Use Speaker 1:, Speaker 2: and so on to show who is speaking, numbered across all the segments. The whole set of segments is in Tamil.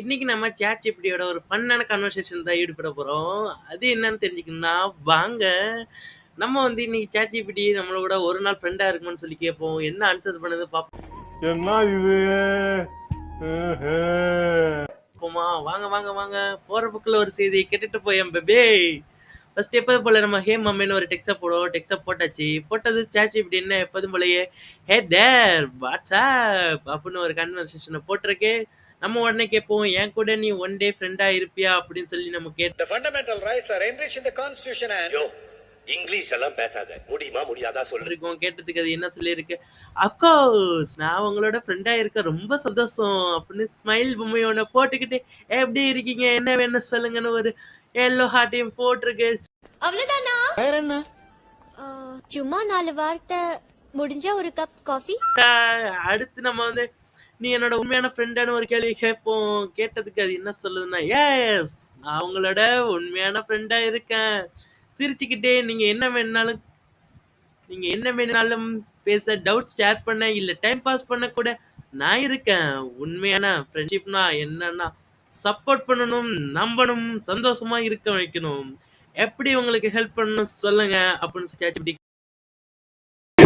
Speaker 1: இன்னைக்கு நம்ம சேட் ஜிபிடியோட ஒரு ஃபன்னான கான்வர்சேஷன் தான் ஈடுபட போறோம். அது என்னன்னு தெரிஞ்சுக்கணும்னா, வாங்க நம்ம வந்து இன்னைக்கு சேட் ஜிபிடி நம்மளோட ஒரு நாள் ஃப்ரெண்டா இருக்குமான்னு சொல்லி கேட்போம். என்ன ஆன்சர்ஸ் பண்ணுது
Speaker 2: என்ன இது
Speaker 1: பார்ப்போமா? வாங்க, வாங்க, வாங்க. போற போக்குல ஒரு செய்தியை கேட்டுட்டு போயேன் பேபி. ஃபர்ஸ்ட் எப்போதும் போல நம்ம ஹே மம்மின்னு ஒரு டெக்ஸ்ட்டை போடுவோம். டெக்ஸ்ட்டை போட்டாச்சு. போட்டது சேட் ஜிபிடி என்ன எப்போதும் போலயே ஹே தேர் வாட்ஸ்அப் அப்படின்னு ஒரு கன்வர்சேஷனை போட்டிருக்கு. நம்ம உடனே கேட்போம் என் கூட நீ ஒன் டே ஃப்ரெண்டா இருப்பியா? அப்படின்னு சொல்லி நம்ம கேட்டு
Speaker 3: The fundamental rights are enriched in the Constitution and
Speaker 4: யோ இங்கிலீஷ் எல்லாம் பேசாத. முடியுமா முடியாதா சொல்லு.
Speaker 1: இருக்கோம். கேட்டதுக்கு அது என்ன சொல்லியிருக்கு? அஃப்கோர்ஸ் நான் உங்களோட ஃப்ரெண்டா இருக்க ரொம்ப சந்தோஷம். அப்படின்னு ஸ்மைல் பொம்மையோட போட்டுக்கிட்டு எப்படி இருக்கீங்க? என்ன வேணும் சொல்லுங்கன்னு ஒரு எல்லோ ஹார்ட்டையும் போட்டிருக்கு.
Speaker 5: அவ்வளவுதானா?
Speaker 2: வேற என்ன?
Speaker 5: சும்மா நாலு வார்த்தை முடிஞ்சா ஒரு கப் காஃபி
Speaker 1: அடுத்து நம்ம வந்து நீ என்னோட உண்மையான ஃப்ரெண்டான ஒரு கேள்வி கேட்போம். கேட்டதுக்கு அது என்ன சொல்லுதுன்னா எஸ் நான் உங்களோட உண்மையான ஃப்ரெண்டா இருக்கேன். சிரிச்சுக்கிட்டே நீங்க என்ன வேணாலும் நீங்க என்ன வேணாலும் பேச டவுட் ஷேர் பண்ண இல்ல டைம் பாஸ் பண்ண கூட நான் இருக்கேன். உண்மையான ஃப்ரெண்ட்ஷிப்னா என்னன்னா சப்போர்ட் பண்ணணும் நம்பணும் சந்தோஷமா இருக்க வைக்கணும். எப்படி உங்களுக்கு ஹெல்ப் பண்ணணும் சொல்லுங்க. அப்படின்னு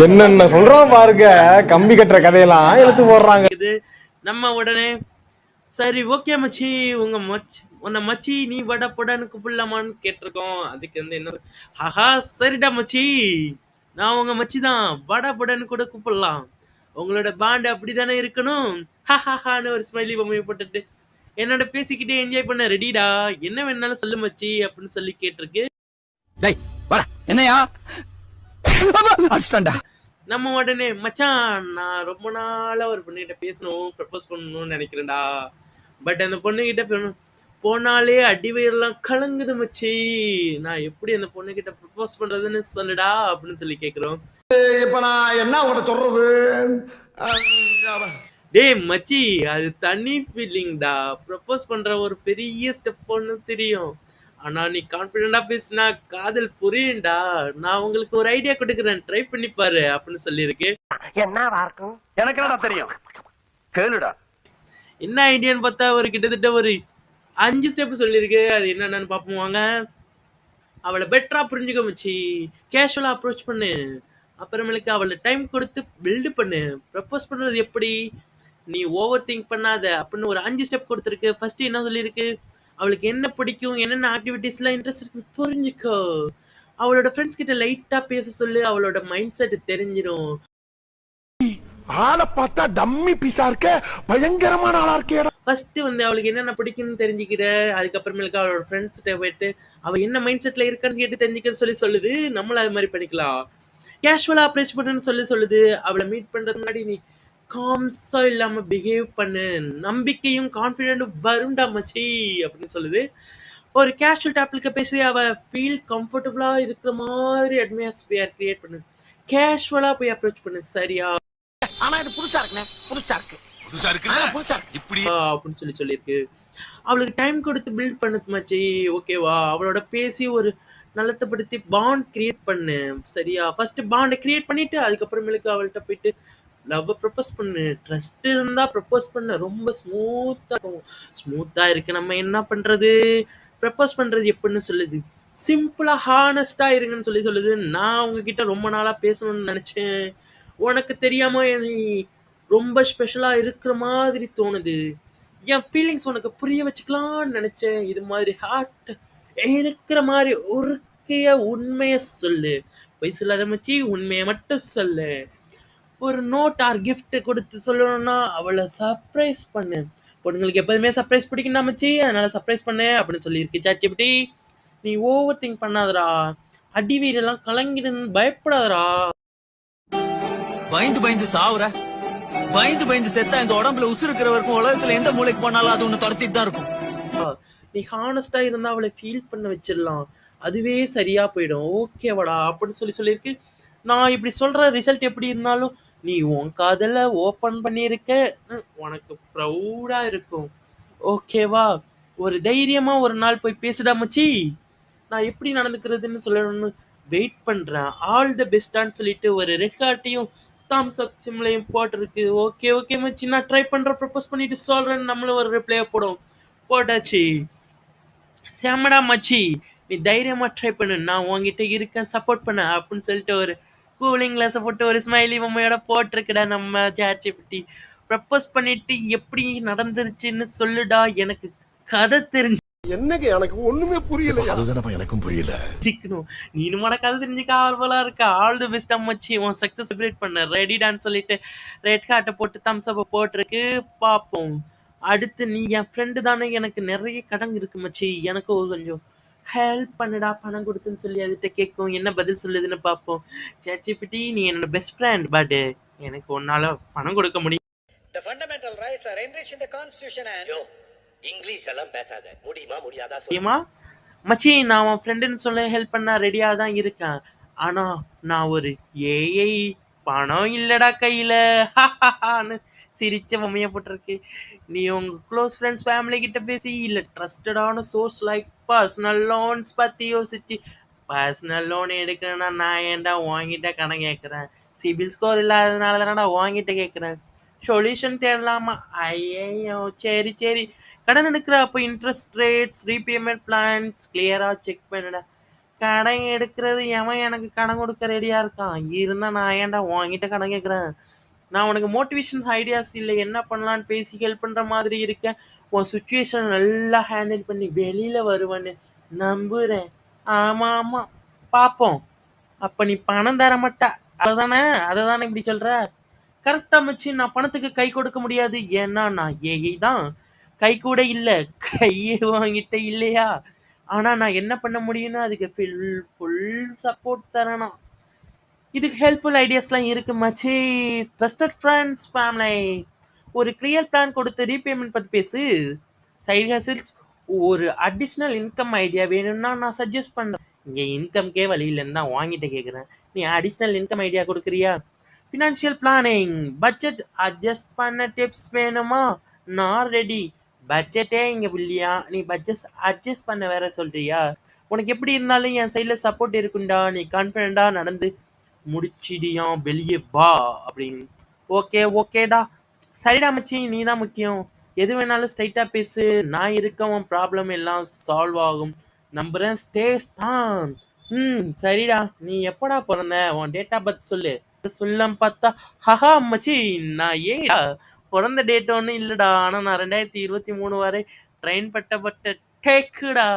Speaker 2: என்னென்ன சொல்றான் பாருங்க. கம்பி கட்டுற கதையெல்லாம் எடுத்து போடுறாங்க.
Speaker 1: இது நம்ம உடனே சரி ஓகே மச்சி உங்க மச்சி உன்னை மச்சி நீ வட பொடன்னு கூப்பிடலாமான்னு கேட்டிருக்கோம். அதுக்கு வந்து என்ன? ஹஹா சரிடா மச்சி. நான் உங்க மச்சி தான். வட பொடன்னு கூட கூப்பிடலாம். உங்களோட பாண்ட் அப்படிதானே இருக்கணும். ஹஹான்னு ஒரு ஸ்மைலி பொம்மையை போட்டுட்டு. என்னோட பேசிக்கிட்டே என்ஜாய் பண்ண ரெடிடா என்ன வேணாலும் சொல்லு மச்சி அப்படின்னு சொல்லி கேட்டிருக்கு.
Speaker 6: டேய் வாடா. என்னையா? அடிச்சிட்டான்டா.
Speaker 1: நம்ம உடனே மச்சான் நான் ரொம்ப நாளா ஒரு பொண்ணுகிட்ட பேசணும் ப்ரப்போஸ் பண்ணணும்னு நினைக்கிறேன்டா. பட் அந்த பொண்ணுகிட்ட போன- போனாலே அடி வயிறெல்லாம் கலங்குது மச்சி. நான் எப்படி அந்த பொண்ணுகிட்ட ப்ரப்போஸ் பண்றதுன்னு சொல்லுடா அப்படின்னு சொல்லி கேக்குறோம்.
Speaker 7: இப்ப நான் என்ன உங்கள்ட்ட சொல்றது?
Speaker 1: டேய் மச்சி அது தனி ஃபீலிங்டா ப்ரப்போஸ் பண்ற ஒரு பெரிய ஸ்டெப் ஒன்று தெரியும். ஆனா நீ கான்ஃபிடென்ட்டா பேசினா காதல் புரியும்டா. நான் உங்களுக்கு ஒரு ஐடியா கொடுக்குறேன். ட்ரை பண்ணி பாரு அப்படின்னு சொல்லியிருக்கு.
Speaker 3: எனக்கு என்னடா தெரியும்? கேளுடா.
Speaker 1: என்ன ஐடியான்னு பார்த்தா ஒரு கிட்டத்தட்ட ஒரு அஞ்சு ஸ்டெப் சொல்லியிருக்கு. அது என்னென்னு பார்ப்போம் வாங்க. அவளை பெட்டரா புரிஞ்சுக்க மச்சி. கேஷுவலா அப்ரோச் பண்ணு. அப்புறமேலுக்கு அவளை டைம் கொடுத்து பில்டு பண்ணு. ப்ரப்போஸ் பண்றது எப்படி? நீ ஓவர் திங்க் பண்ணாத அப்படின்னு ஒரு அஞ்சு ஸ்டெப் கொடுத்துருக்கு. ஃபர்ஸ்ட் என்ன சொல்லியிருக்கு? அவளுக்கு என்ன பிடிக்கும் என்னென்ன ஆக்டிவிட்டீஸ்லாம் இன்ட்ரெஸ்ட் இருக்கு புரிஞ்சுக்கோ. அவளோட ஃப்ரெண்ட்ஸ் கிட்ட லைட்டா பேச சொல்லு அவளோட மைண்ட் செட் தெரிஞ்சிடும்
Speaker 2: ஆளை பார்த்தா டம்மி பீஸா இருக்க பயங்கரமான ஆளா இருக்கேடா.
Speaker 1: ஃபர்ஸ்ட் வந்து அவளுக்கு என்னென்ன பிடிக்கும்னு தெரிஞ்சுக்கிற அதுக்கப்புறமேலுக்கு அவளோட ஃப்ரெண்ட்ஸ்கிட்ட போயிட்டு அவ என்ன மைண்ட் செட்ல இருக்கான்னு கேட்டு தெரிஞ்சுக்கன்னு சொல்லி சொல்லுது நம்மளும் அது மாதிரி பண்ணிக்கலாம். கேஷுவலா அப்ரோச் பண்ணுன்னு சொல்லி சொல்லுது அவளை மீட் பண்றதுக்கு முன்னாடி நீ காம்ஸா இல்லாம பிஹேவ் பண்ணு. நம்பிக்கையும் கான்ஃபிடென்ட்டும் வரும்டா மச்சி அப்படின்னு சொல்லுது. ஒரு கேஷுவல் டாபிக்க பேசி அவ ஃபீல் கம்ஃபர்டபுளா இருக்கிற மாதிரி அட்மாஸ்பியர் கிரியேட் பண்ணு. கேஷுவலா போய் அப்ரோச் பண்ணு சரியா?
Speaker 7: ஆனா இது புதுசா இருக்குண்ணே. புதுசா இருக்கு.
Speaker 4: புதுசா இருக்கு
Speaker 7: புதுசா இருக்கு.
Speaker 4: இப்படி?
Speaker 1: அப்படின்னு சொல்லி சொல்லியிருக்கு. அவளுக்கு டைம் கொடுத்து பில்ட் பண்ணுது மச்சி. ஓகேவா அவளோட பேசி ஒரு நலத்தைப்படுத்தி பாண்ட் கிரியேட் பண்ணு. சரியா? ஃபர்ஸ்ட் பாண்டை கிரியேட் பண்ணிட்டு அதுக்கப்புறமேலுக்கு அவள்கிட்ட போயிட்டு லவ்வை ப்ரப்போஸ் பண்ணு. ட்ரஸ்ட் இருந்தால் ப்ரப்போஸ் பண்ண. ரொம்ப ஸ்மூத்தாக இருக்கும். ஸ்மூத்தாக இருக்கு. நம்ம என்ன பண்ணுறது ப்ரப்போஸ் பண்ணுறது எப்படின்னு சொல்லுது. சிம்பிளாக ஹானஸ்டாக இருங்கன்னு சொல்லி சொல்லுது. நான் உங்ககிட்ட ரொம்ப நாளாக பேசணும்னு நினச்சேன். உனக்கு தெரியாமல் ரொம்ப ஸ்பெஷலாக இருக்கிற மாதிரி தோணுது. என் ஃபீலிங்ஸ் உனக்கு புரிய வச்சுக்கலாம்னு நினச்சேன். இது மாதிரி ஹார்ட் இருக்கிற மாதிரி உருக்கைய உண்மையை சொல்லு. பொய் சொல்லாத மச்சி உண்மையை மட்டும் சொல்லு. ஒரு நோட் ஆர் gift கொடுத்து சொல்லணும்னா அவளை சர்ப்ரைஸ் பண்ணு. பொண்ணுங்களுக்கு எப்போதுமே சர்ப்ரைஸ் பிடிக்கும்டா மச்சி. அதனால சர்ப்ரைஸ் பண்ணு அப்படின்னு சொல்லியிருக்கு சாட்சிபடி நீ ஓவர் திங்க் பண்ணாதடா. அடி வீரெல்லாம் கலங்கிடுன்னு பயப்படாதடா.
Speaker 6: பயந்து பயந்து சாவுற. பயந்து பயந்து செத்தா இந்த உடம்புல உசுறு இருக்கிற வரைக்கும் உலகத்துல எந்த மூலைக்கு போனாலும் அது ஒண்ணு துரத்திட்டு தான் இருக்கும்.
Speaker 1: நீ ஹானஸ்டா இருந்தா அவளை ஃபீல் பண்ண வச்சிடலாம். அதுவே சரியா போயிடும். ஓகேவாடா அப்படின்னு சொல்லி சொல்லியிருக்கு. நான் இப்படி சொல்ற ரிசல்ட் எப்படி இருந்தாலும் நீ உன் காதல ஓப்பன் பண்ணியிருக்க உனக்கு ப்ரௌடா இருக்கும். ஓகேவா ஒரு தைரியமா ஒரு நாள் போய் பேசுடா மச்சி. நான் எப்படி நடந்துக்கிறதுன்னு சொல்லணும்னு வெயிட் பண்றேன். ஆல் த பெஸ்டான்னு சொல்லிட்டு ஒரு ரெக்கார்ட்டையும் தாம்ஸ் அப் சிம்லையும் போட்டிருக்கு. ஓகே ஓகே மச்சி. நான் ட்ரை பண்றேன் ப்ரப்போஸ் பண்ணிட்டு சொல்கிறேன்னு நம்மளும் ஒரு ரிப்ளை போடும் போட்டாச்சு. சேமடா மச்சி. நீ தைரியமா ட்ரை பண்ணு. நான் உன்கிட்ட இருக்கேன் சப்போர்ட் பண்ண அப்படின்னு சொல்லிட்டு ஒரு கூலிங் கிளாஸை போட்டு ஒரு ஸ்மைலி பொம்மையோட போட்டிருக்குடா நம்ம ஜாட்சிபிட்டி ப்ரப்போஸ் பண்ணிட்டு எப்படி நடந்துருச்சுன்னு சொல்லுடா எனக்கு கதை தெரிஞ்சு
Speaker 2: என்னங்க எனக்கு ஒண்ணுமே புரியல அதுதானப்பா எனக்கும் புரியல.
Speaker 1: சிக்கணும் நீனுமான கதை தெரிஞ்சுக்க ஆர்வலா இருக்க. ஆல் தி பெஸ்ட் அம்மச்சி உன் சக்ஸஸ் செலிப்ரேட் பண்ண. ரெடிடான்னு சொல்லிட்டு ரெட் கார்ட்டை போட்டு தம்ஸ் அப் போட்டிருக்கு. பார்ப்போம் அடுத்து நீ என் ஃப்ரெண்டு தானே. எனக்கு நிறைய கடன் இருக்கு மச்சி. எனக்கு ஒரு கொஞ்சம் ஹெல்ப் பண்ணுடா பணம் கொடுத்துன்னு சொல்லி அதுகிட்ட கேட்கும். என்ன பதில் சொல்லுதுன்னு பார்ப்போம். சேச்சிபிட்டி நீ என்னோட பெஸ்ட் ஃப்ரெண்ட் பட் எனக்கு உன்னால பணம் கொடுக்க முடியும்
Speaker 3: The fundamental rights are enriched in the Constitution and
Speaker 4: யோ இங்கிலீஷ் எல்லாம் பேசாத. முடியுமா முடியாதா சொல்லு.
Speaker 1: தெரியுமா மச்சி நான் உன் ஃப்ரெண்டுன்னு சொல்ல ஹெல்ப் பண்ண ரெடியாக தான் இருக்கேன். ஆனா நான் ஒரு ஏஐ பணம் இல்லடா கையில. ஹான்னு சிரிச்ச பொம்மைய போட்டிருக்கு. நீ உங்க க்ளோஸ் ஃப்ரெண்ட்ஸ் ஃபேமிலி கிட்ட பேசி இல்ல ட்ரஸ்டடான சோர்ஸ் லைக் பர்சனல் லோன்ஸ் பத்தி யோசிச்சு பர்சனல் லோன் எடுக்கணும்னா நான் ஏன்டா வாங்கிட்ட கடன் கேட்குறேன் சிபில் ஸ்கோர் இல்லாததுனால தானடா வாங்கிட்ட கேட்குறேன் சொல்யூஷன் தேடலாமா? ஐயோ சரி சரி. கடன் எடுக்கிற அப்போ இன்ட்ரெஸ்ட் ரேட்ஸ் ரீபேமெண்ட் பிளான்ஸ் கிளியராக செக் பண்ணுடா. கடன் எடுக்கிறது எவன் எனக்கு கடன் கொடுக்க ரெடியாக இருக்கான்? இருந்தா நான் ஏன்டா வாங்கிட்ட கடன் கேட்குறேன் நான் உனக்கு மோட்டிவேஷன் ஐடியாஸ் இல்லை என்ன பண்ணலான்னு பேசி ஹெல்ப் பண்ணுற மாதிரி இருக்கேன். உன் சுச்சுவேஷன் நல்லா ஹேண்டில் பண்ணி வெளியில் வருவேன்னு நம்புகிறேன் ஆமாம் ஆமாம் பார்ப்போம் அப்போ நீ பணம் தர மாட்டா. அதுதானே அதை தானே இப்படி சொல்கிற கரெக்டாக வச்சு நான் பணத்துக்கு கை கொடுக்க முடியாது. ஏன்னா நான் ஏஐ தான். கை கூட இல்லை. கையே வாங்கிட்ட இல்லையா? ஆனால் நான் என்ன பண்ண முடியும்னா அதுக்கு ஃபுல் ஃபுல் சப்போர்ட் தரணும். இதுக்கு ஹெல்ப்ஃபுல் ஐடியாஸ்லாம் இருக்கு மச்சி. ட்ரஸ்டட் ஃப்ரெண்ட்ஸ் ஃபேமிலி ஒரு கிளியர் பிளான் கொடுத்து ரீபேமெண்ட் பற்றி பேசு. சைட் ஹசில்ஸ் ஒரு அடிஷ்னல் இன்கம் ஐடியா வேணும்னா நான் சஜஸ்ட் பண்ணுறேன் இங்கே இன்கம்க்கே வழி இல்லைன்னு தான் வாங்கிட்டு கேட்குறேன் நீ அடிஷ்னல் இன்கம் ஐடியா கொடுக்குறியா? ஃபினான்ஷியல் பிளானிங் பட்ஜெட் அட்ஜஸ்ட் பண்ண டிப்ஸ் வேணுமா? நான் ரெடி பட்ஜெட்டே இங்கே இல்லையா நீ பட்ஜெட் அட்ஜஸ்ட் பண்ண வேற சொல்கிறியா உனக்கு எப்படி இருந்தாலும் என் சைடில் சப்போர்ட் இருக்குண்டா நீ கான்ஃபிடென்ட்டாக நடந்து முடிச்சிடியா வெளியே வா அப்படின்னு. ஓகே ஓகேடா. சரிடா மச்சி நீ தான் முக்கியம். எது வேணாலும் ஸ்ட்ரைட்டாக பேசு. நான் இருக்க உன் ப்ராப்ளம் எல்லாம் சால்வ் ஆகும். நம்புறேன் ஸ்டேஸ் தான் ம் சரிடா. நீ எப்படா பிறந்த? உன் டேட் ஆஃப் பர்த் சொல்லு. சொல்லம் பார்த்தா ஹஹா மச்சி நான் ஏடா? பிறந்த டேட் ஒன்றும் இல்லைடா. ஆனால் நான் ரெண்டாயிரத்தி இருபத்தி மூணு வரை ட்ரெயின் பட்டப்பட்ட டேக்குடா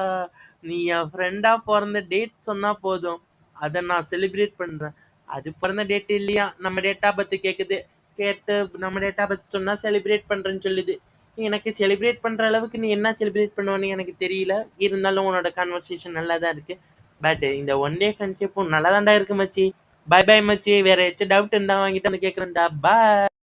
Speaker 1: நீ என் ஃப்ரெண்டாக பிறந்த டேட் சொன்னால் போதும். அதை நான் செலிப்ரேட் பண்ணுறேன் அது பிறந்த டேட் இல்லையா? நம்ம டேட் ஆஃப் பர்த் கேட்குது கேட்டு நம்ம டேட் ஆஃப் பர்த் சொன்னால் செலிப்ரேட் பண்ணுறேன்னு சொல்லுது. எனக்கு செலிப்ரேட் பண்ணுற அளவுக்கு நீ என்ன செலிப்ரேட் பண்ணுவான்னு எனக்கு தெரியல. இருந்தாலும் உன்னோட கான்வர்சேஷன் நல்லா தான் இருக்குது பட் இந்த ஒன் டே ஃப்ரெண்ட்ஷிப்பும் நல்லா தான்டா இருக்கு மச்சி. பை பை மச்சி. வேற ஏதாச்சும் டவுட் இருந்தால் வாங்கிட்டு வந்து கேட்குறேன்டா பாய்